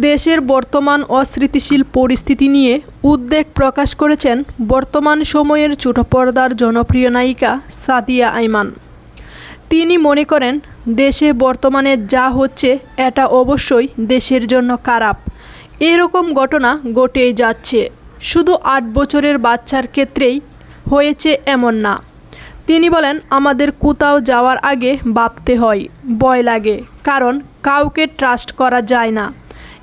দেশের বর্তমান অস্থিতিশীল পরিস্থিতি নিয়ে উদ্বেগ প্রকাশ করেছেন বর্তমান সময়ের ছোট পর্দার জনপ্রিয় নায়িকা সাদিয়া আইমান। তিনি মনে করেন, দেশে বর্তমানে যা হচ্ছে, এটা অবশ্যই দেশের জন্য খারাপ। এরকম ঘটনা ঘটেই যাচ্ছে। শুধু আট বছরের বাচ্চার ক্ষেত্রেই হয়েছে এমন না। তিনি বলেন, আমাদের কোথাও যাওয়ার আগে ভাবতে হয়, ভয় লাগে, কারণ কাউকে ট্রাস্ট করা যায় না।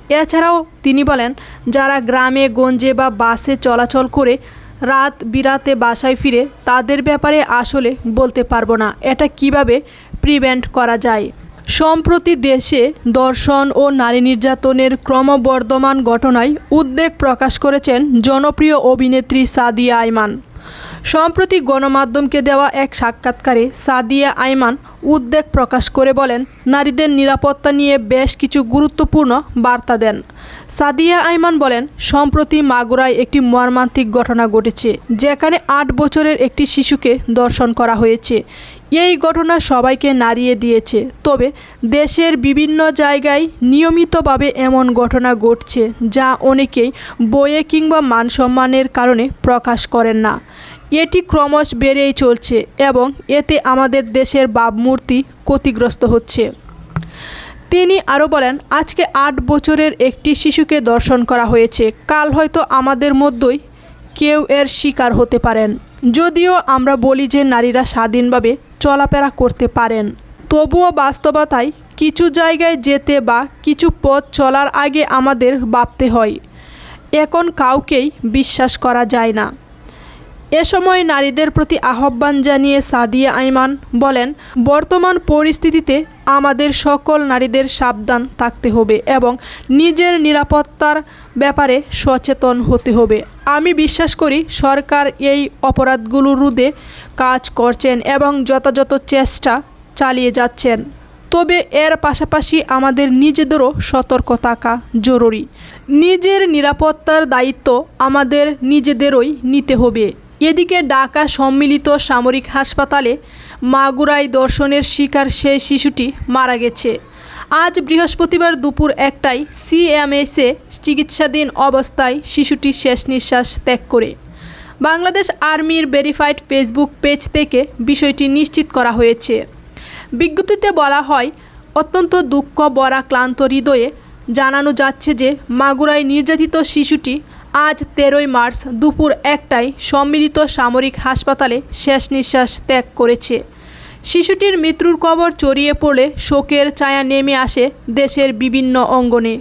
এছাড়াও তিনি বলেন, যারা গ্রামে, গঞ্জে বা বাসে চলাচল করে রাত বিরাতে বাসায় ফিরে, তাদের ব্যাপারে আসলে বলতে পারব না। এটা কীভাবে প্রিভেন্ট করা যায়? সম্প্রতি দেশে দর্শন ও নারী নির্যাতনের ক্রমবর্ধমান ঘটনায় উদ্বেগ প্রকাশ করেছেন জনপ্রিয় অভিনেত্রী সাদিয়া আইমান। সম্প্রতি গণমাধ্যমকে দেওয়া এক সাক্ষাৎকারে সাদিয়া আইমান উদ্বেগ প্রকাশ করে বলেন, নারীদের নিরাপত্তা নিয়ে বেশ কিছু গুরুত্বপূর্ণ বার্তা দেন। সাদিয়া আইমান বলেন, সম্প্রতি মাগুরায় একটি মর্মান্তিক ঘটনা ঘটেছে, যেখানে আট বছরের একটি শিশুকে দর্শন করা হয়েছে। এই ঘটনা সবাইকে নাড়িয়ে দিয়েছে, তবে দেশের বিভিন্ন জায়গায় নিয়মিতভাবে এমন ঘটনা ঘটছে যা অনেকেই বইয়ে কিংবা মানসম্মানের কারণে প্রকাশ করেন না। এটি ক্রমশ বেড়েই চলছে এবং এতে আমাদের দেশের ভাবমূর্তি ক্ষতিগ্রস্ত হচ্ছে। তিনি আরও বলেন, আজকে আট বছরের একটি শিশুকে দর্শন করা হয়েছে। কাল হয়তো আমাদের মধ্যেই কেউ এর শিকার হতে পারেন। যদিও আমরা বলি যে নারীরা স্বাধীনভাবে চলাফেরা করতে পারেন। তবুও বাস্তবতায় কিছু জায়গায় যেতে বা কিছু পথ চলার আগে আমাদের ভাবতে হয়। এখন কাউকেই বিশ্বাস করা যায় না। এ সময় নারীদের প্রতি আহ্বান জানিয়ে সাদিয়া আইমান বলেন, বর্তমান পরিস্থিতিতে আমাদের সকল নারীদের সাবধান থাকতে হবে এবং নিজের নিরাপত্তার ব্যাপারে সচেতন হতে হবে। আমি বিশ্বাস করি সরকার এই অপরাধগুলো রোধে কাজ করছেন এবং যথাযথ চেষ্টা চালিয়ে যাচ্ছেন। তবে এর পাশাপাশি আমাদের নিজেদেরও সতর্ক থাকা জরুরি। নিজের নিরাপত্তার দায়িত্ব আমাদের নিজেদেরই নিতে হবে। এদিকে ঢাকা সম্মিলিত সামরিক হাসপাতালে মাগুরায় দর্শনের শিকার সেই শিশুটি মারা গেছে। আজ বৃহস্পতিবার দুপুর একটায় সিএমএসে চিকিৎসাধীন অবস্থায় শিশুটি শেষ নিঃশ্বাস ত্যাগ করে। বাংলাদেশ আর্মির ভেরিফাইড ফেসবুক পেজ থেকে বিষয়টি নিশ্চিত করা হয়েছে। বিজ্ঞপ্তিতে বলা হয়, অত্যন্ত দুঃখ বরা ক্লান্ত হৃদয়ে জানানো যাচ্ছে যে মাগুরায় নির্যাতিত শিশুটি আজ তেরোই মার্চ দুপুর একটায় সম্মিলিত সামরিক হাসপাতালে শেষ নিঃশ্বাস ত্যাগ করেছে। শিশুটির মৃত্যুর কবর চড়িয়ে পড়লে শোকের ছায়া নেমে আসে দেশের বিভিন্ন অঙ্গনে।